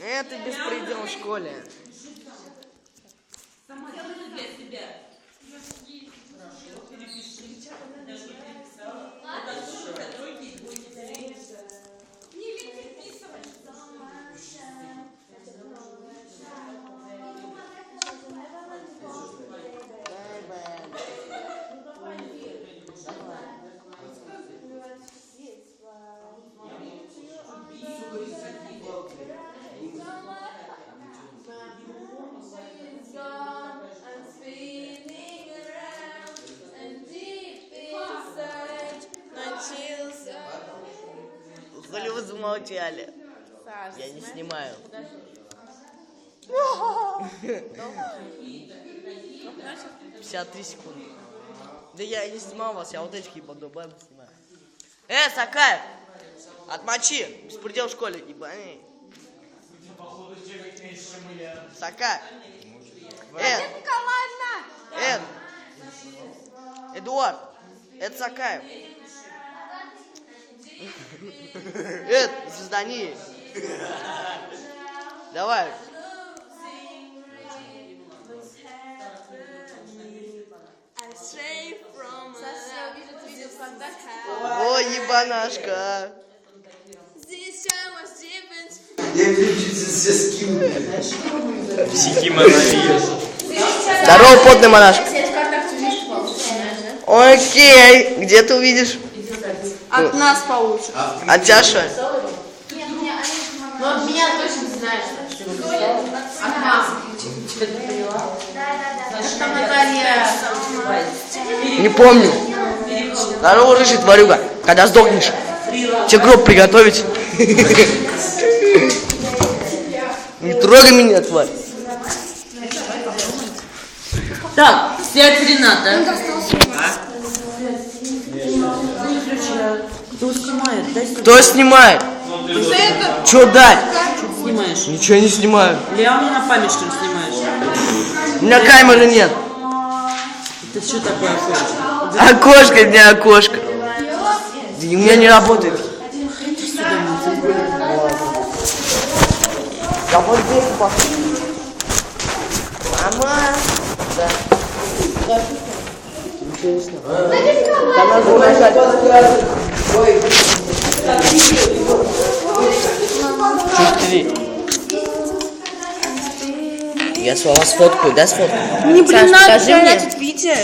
Это беспредел в школе. Хули вы замолчали? Я не снимаю. Пятьдесят три секунды. Да я не снимал вас, я вот этих ебану бэм снимаю. Э, Сакаев! Отмочи! Беспредел в школе, ебани. Сакаев! Э, Эд! Эдуард! Это Сакаев! Эд, звездани! Давай! О, ебанашка! Я чуть все скинул. Здорово, потный монашка! Окей, где ты увидишь? От нас получше. А тебя что? Ну от меня точно знаешь. От нас. Не помню. Здорово, рыжий тварюга. Когда сдохнешь, тебе гроб приготовить. Не трогай меня, тварь. Так, сядь, Рената. Кто снимает? Дай сюда. Кто снимает? Че дать? Снимаешь. Ничего не снимаю. Лиану на память, что ли, снимаешь? У меня камеры нет. Это что такое окошко? Окошко, не окошко. У меня не работает. Я вот здесь. Мама. Да. Интересно. Там надо нажать. Чуть. Я с вас сфоткаю, да, сфоткаю? Не, блин, Саш, надо, покажи мне. тут видишь.